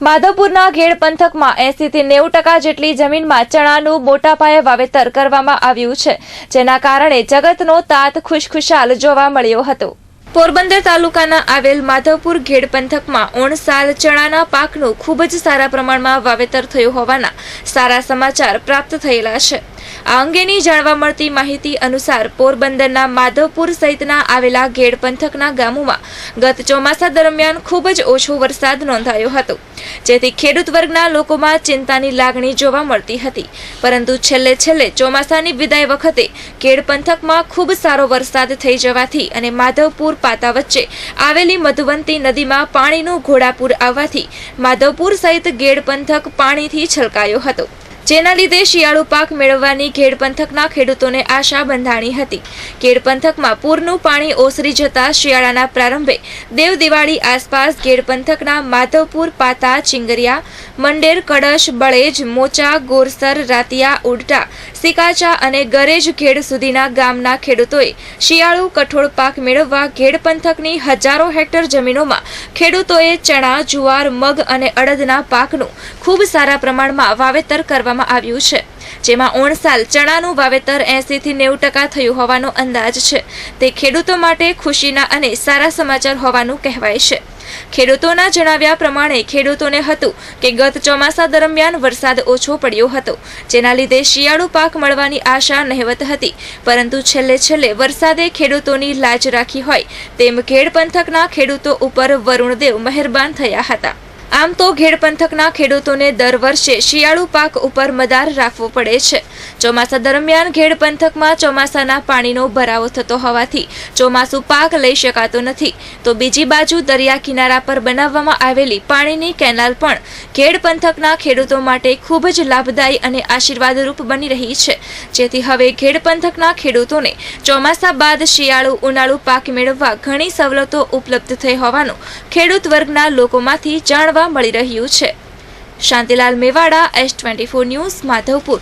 માધવપુરના ઘેડ પંથકમાં એસી થી નેવું ટકા જેટલી જમીનમાં ચણાનું મોટા પાયે વાવેતર કરવામાં આવ્યું છે, જેના કારણે જગતનો તાત ખુશખુશાલ જોવા મળ્યો હતો. પોરબંદર તાલુકાના આવેલ માધવપુર ઘેડ પંથકમાં ઓણ ચણાના પાકનું ખૂબ જ સારા પ્રમાણમાં વાવેતર થયું હોવાના સારા સમાચાર પ્રાપ્ત થયેલા છે. આ અંગેની જાણવા મળતી માહિતી અનુસાર પોરબંદરના માધવપુર સહિતના આવેલા ગેડ પંથકના ગામોમાં ગત ચોમાસા દરમિયાન ખૂબ જ ઓછો વરસાદ નોંધાયો હતો. જેથી ખેડૂત વર્ગના લોકોમાં ચિંતાની લાગણી જોવા મળતી હતી. પરંતુ છેલ્લે છેલ્લે ચોમાસાની વિદાય વખતે કેડ પંથકમાં ખૂબ સારો વરસાદ થઈ જવાથી અને માધવપુર પાતા વચ્ચે આવેલી મધુવંતી નદીમાં પાણીનું ઘોડાપૂર આવવાથી માધવપુર સહિત ગેડ પંથક પાણીથી છલકાયો હતો. જેના લીધે શિયાળુ પાક મેળવવાની ખેડ પંથકના ખેડૂતોને આશા બંધાણી હતી. ખેડ પંથકમાં પૂરનું પાણી ઓસરી જતા શિયાળાના પ્રારંભે દેવ દિવાળી આસપાસ ખેડ પંથકના માધવપુર, પાતા, ચિંગરિયા, મંડેર કડશ બળેજ, મોચા, ગોરસર, રાતિયા ઉડટા સિકાચા અને ગરેજ ખેડ સુધીના ગામના ખેડૂતોએ શિયાળુ કઠોળ પાક મેળવવા ખેડ પંથકની હજારો હેક્ટર જમીનોમાં ખેડૂતોએ ચણા, જુવાર, મગ અને અડદના પાકનું ખૂબ સારા પ્રમાણમાં વાવેતર કરવામાં આવ્યું છે. જેમાં ઓણસાલ ચણાનું વાવેતર એસીથી નેવું ટકા થયું હોવાનો અંદાજ છે. તે ખેડૂતો માટે ખુશીના અને સારા સમાચાર હોવાનું કહેવાય છે. ખેડૂતોના જણાવ્યા પ્રમાણે ખેડૂતોને હતું કે ગત ચોમાસા દરમિયાન વરસાદ ઓછો પડ્યો હતો, જેના લીધે શિયાળુ પાક મળવાની આશા નહિવત હતી. પરંતુ છેલ્લે છેલ્લે વરસાદે ખેડૂતોની લાજ રાખી હોય તેમ ખેડ પંથકના ખેડૂતો ઉપર વરુણદેવ મહેરબાન થયા હતા. આમ તો ઘેડ પંથકના ખેડૂતોને દર વર્ષે શિયાળુ પાક ઉપર મદાર રાખવો પડે છે. ચોમાસા દરમિયાન ઘેડ પંથકમાં ચોમાસાના પાણીનો ભરાવો થતો હોવાથી ચોમાસું પાક લઈ શકાતો નથી. તો બીજી બાજુ દરિયા કિનારા પર બનાવવામાં આવેલી પાણીની કેનાલ પણ ઘેડ પંથકના ખેડૂતો માટે ખૂબ જ લાભદાયી અને આશીર્વાદરૂપ બની રહી છે. જેથી હવે ઘેડ પંથકના ખેડૂતોને ચોમાસા બાદ શિયાળુ ઉનાળુ પાક મેળવવા ઘણી સવલતો ઉપલબ્ધ થઈ હોવાનું ખેડૂત વર્ગના લોકોમાંથી જાણવા મળી રહ્યું છે. Shantilal Mewada S twenty four news Madhavpur.